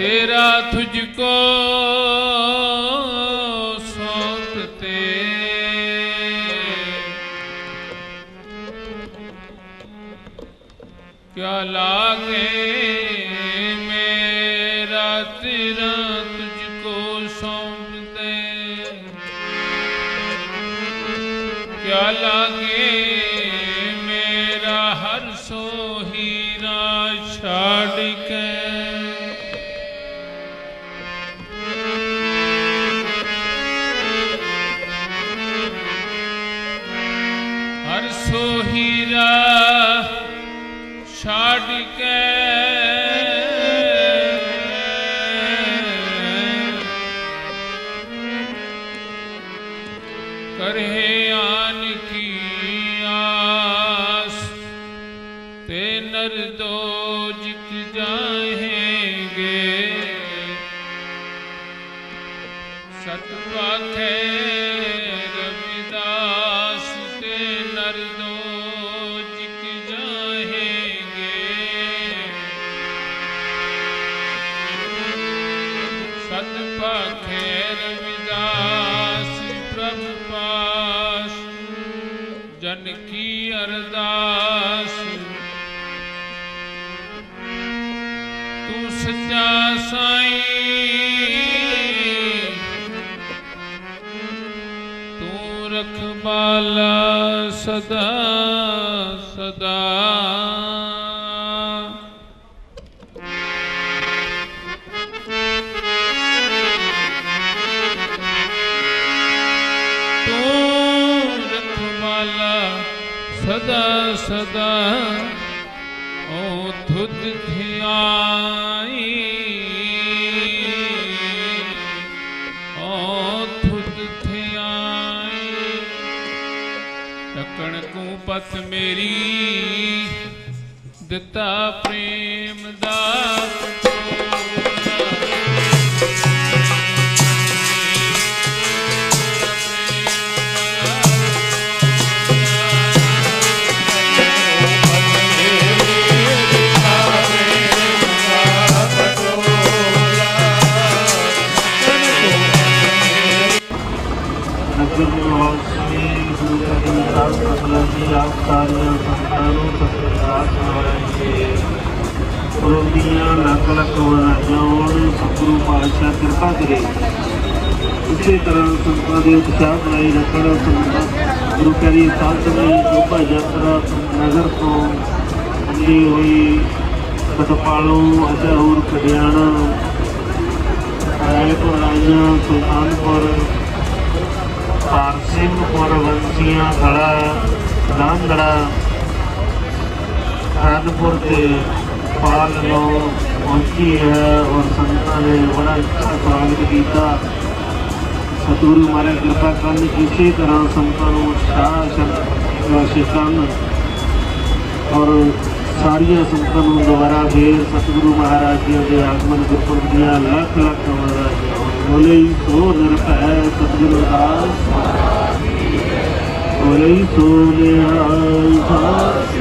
ਤੇਰਾ ਤੁਝ ਕੋ ਕਿਆ ਲਾਗੇ ਮੇਰਾ ਤੇਰਾ ਤੁਝ ਕੋ ਸੌਂਦੇ ਕਿਆ ਲਾਗੇ करे आन की आस। ते नर दो जित जाएँगे सतवा है मन की अरदास। तू सच्चा साई। तू रखबाला सदा सदा। वाला सदा सदा ओ थुद ओ थुद थियाई को पत मेरी दिता प्रेम दा। ਪਾਤਸ਼ਾਹ ਕਿਰਪਾ ਕਰੇ। ਇਸੇ ਤਰ੍ਹਾਂ ਸੰਤਾਂ ਦੇ ਉਤਸ਼ਾਹ ਬਣਾਈ ਰੱਖਣ ਸੰਤਾਂ ਗੁਰੂ ਕਾ ਦੀ ਸਾਧ ਸੰਗਤ ਸ਼ੋਭਾ ਯਾਤਰਾ ਨਗਰ ਤੋਂ ਹੁੰਦੀ ਹੋਈ ਕਟਪਾਲੋਂ ਅਜਹੂਰ ਖੜਿਆਣਾ ਰਾਏਪੁਰ ਰਾਈਆਂ ਸੁਲਤਾਨਪੁਰ ਪਾਰਸਿੰਘਪੁਰ ਵੰਸੀਆਂ ਖੜਾ ਦਾਂਦੜਾ ਆਦਪੁਰ ਤੇ ਪਾਲ ਨੂੰ ਪਹੁੰਚੀ ਹੈ ਔਰ ਸੰਤਾਂ ਨੇ ਬੜਾ ਅੱਛਾ ਸਵਾਗਤ ਕੀਤਾ ਸਤਿਗੁਰੂ ਮਹਾਰਾਜ ਕਿਰਪਾ ਕਰਨ ਇਸੇ ਤਰ੍ਹਾਂ ਸੰਤਾਂ ਨੂੰ ਉਤਸ਼ਾਹ ਸ਼ਿਕਨ ਔਰ ਸਾਰੀਆਂ ਸੰਤਾਂ ਨੂੰ ਦੁਬਾਰਾ ਫੇਰ ਸਤਿਗੁਰੂ ਮਹਾਰਾਜ ਜੀ ਦੇ ਆਗਮਨ ਗੁਰਪੁਰਬ ਦੀਆਂ ਲੱਖ ਲੱਖ ਵਧਾਈਆਂ ਬੋਲੇ ਸੋ ਨਿਰਭੈ ਸਤਿਗੁਰੂ ਦਾਸ ਬੋਲੇ ਸੋ ਨਿਹਾਲ ਸਾਸ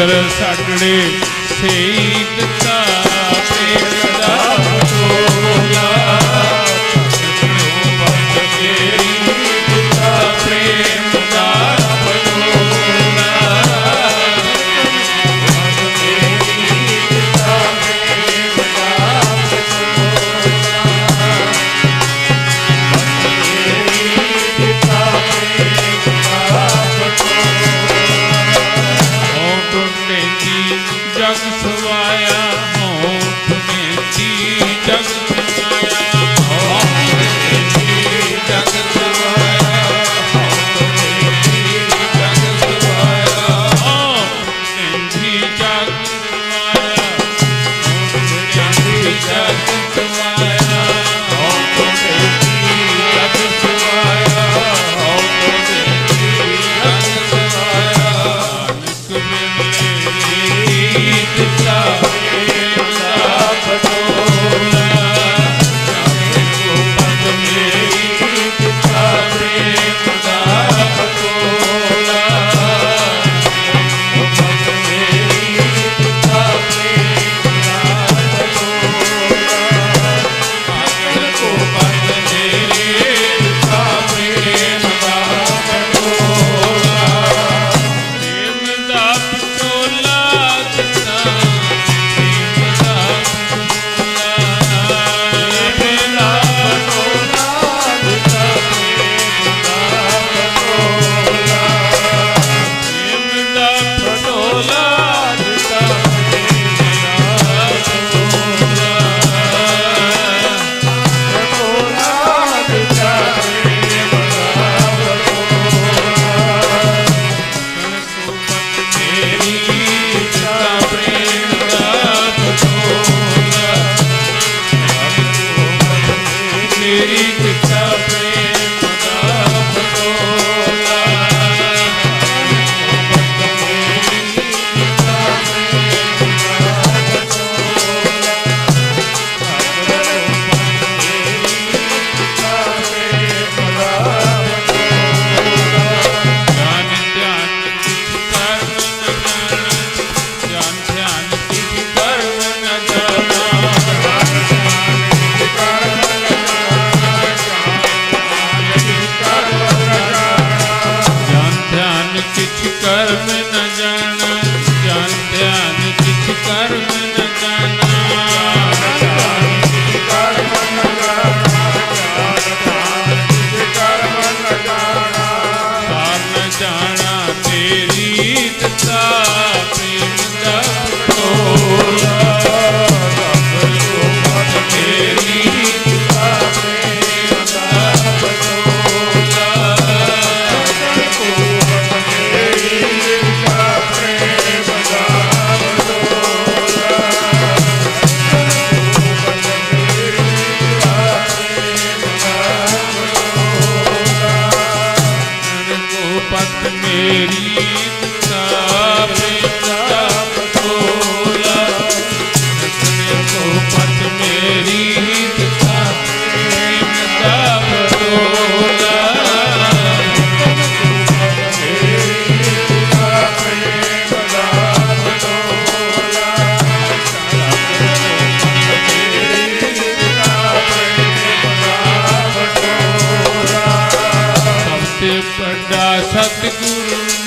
ਮਿੱਤਰ ਸਾਡੜੇ ਸਹੀ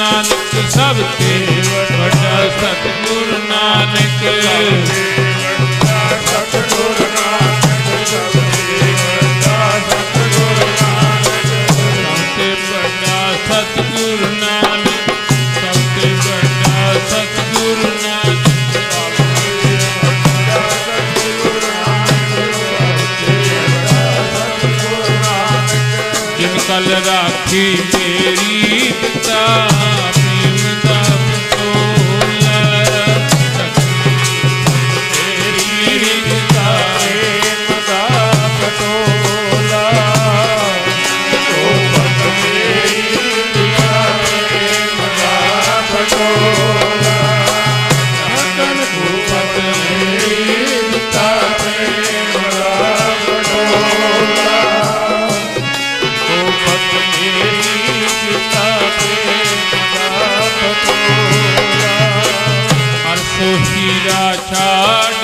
नानक सबके बड़ा सतगुर नानक सतगुरु कल राखी मेरी पिता ਹੀਰਾ ਛਾੜ